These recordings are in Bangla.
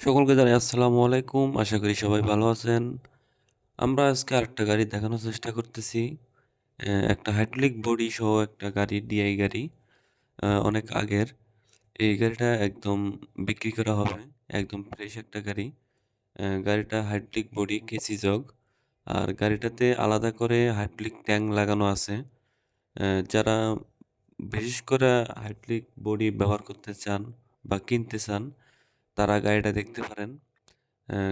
সকলকে জানাই আসসালামু আলাইকুম। আশা করি সবাই ভালো আছেন। আমরা আজকে আরেকটা গাড়ি দেখানোর চেষ্টা করতেছি। একটা হাইড্রোলিক বডি সহ একটা গাড়ি, ডিআই গাড়ি। অনেক আগের। এই গাড়িটা একদম বিক্রি করা হবে। একদম ফ্রেশ একটা গাড়ি। গাড়িটা হাইড্রোলিক বডি, কেসি জগ। আর গাড়িটাতে আলাদা করে হাইড্রোলিক ট্যাঙ্ক লাগানো আছে। যারা বিশেষ করে হাইড্রোলিক বডি ব্যবহার করতে চান বা কিনতে চান তারা গাড়িটা দেখতে পারেন।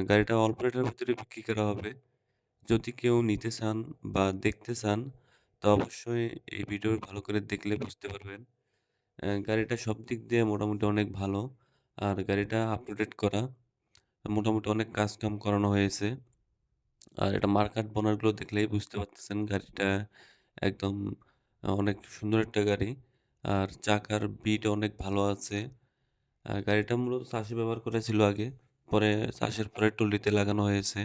গাড়িটা অল্প রেটের ভিতরে বিক্রি করা হবে। যদি কেউ নিতে চান বা দেখতে চান, তো অবশ্যই এই ভিডিও ভালো করে দেখলে বুঝতে পারবেন। গাড়িটা সব দিক দিয়ে মোটামুটি অনেক ভালো। আর গাড়িটা আপ টু ডেট করা। মোটামুটি অনেক কাজ-কাম করানো হয়েছে। আর এটা মার্কাট বোনারগুলো দেখলেই বুঝতে পারতেছেন গাড়িটা একদম অনেক সুন্দর একটা গাড়ি। আর চাকার বিট অনেক ভালো আছে। গাড়িটা মূলত চাষি ব্যবহার করেছিল আগে। পরে চাষের পরে টুলিতে লাগানো হয়েছে।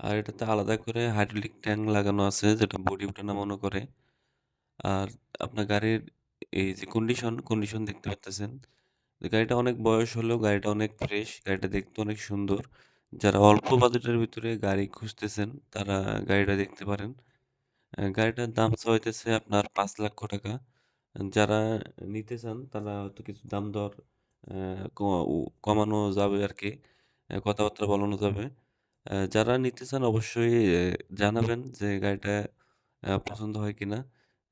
আর এটাতে আলাদা করে হাইড্রোলিক ট্যাঙ্ক লাগানো আছে যেটা বডি ওঠানামানো করে। আর আপনার গাড়ির এই যে কন্ডিশন, কন্ডিশন দেখতে পারতেছেন। গাড়িটা অনেক বয়স হলেও গাড়িটা অনেক ফ্রেশ। গাড়িটা দেখতে অনেক সুন্দর। যারা অল্প বাজেটের ভিতরে গাড়ি খুঁজতেছেন তারা গাড়িটা দেখতে পারেন। গাড়িটার দাম চাওয়া হইতেছে আপনার ৳৫,০০,০০০ যারা নিতে চান তারা হয়তো কিছু দাম দর কমানো যাবে আর কি কথাবার্তা বলানো যাবে। যারা নিতে চান অবশ্যই জানাবেন যে গাড়িটা পছন্দ হয় কিনা।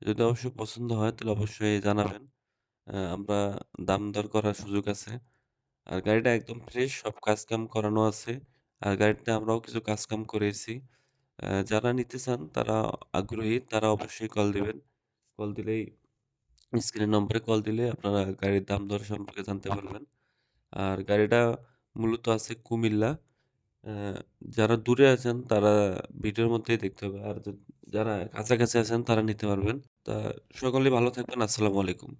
যদি অবশ্যই পছন্দ হয়, তাহলে অবশ্যই জানাবেন। আমরা দাম দর করার সুযোগ আছে। আর গাড়িটা একদম ফ্রেশ সব কাজ-কাম করানো আছে। আর গাড়িতে আমরাও কিছু কাজ-কাম করেছি। যারা নিতে চান, তারা আগ্রহী, তারা অবশ্যই কল দিবেন। কল দিলেই স্ক্রিনের নম্বরে কল দিলে আপনারা গাড়ির দাম দর সম্পর্কে জানতে পারবেন। আর গাড়িটা মূলত আছে কুমিল্লা। যারা দূরে আছেন তারা ভিডিওর মধ্যেই দেখতে হবে। আর যারা কাছাকাছি আছেন তারা নিতে পারবেন। তা সকলে ভালো থাকবেন। আসসালামু আলাইকুম।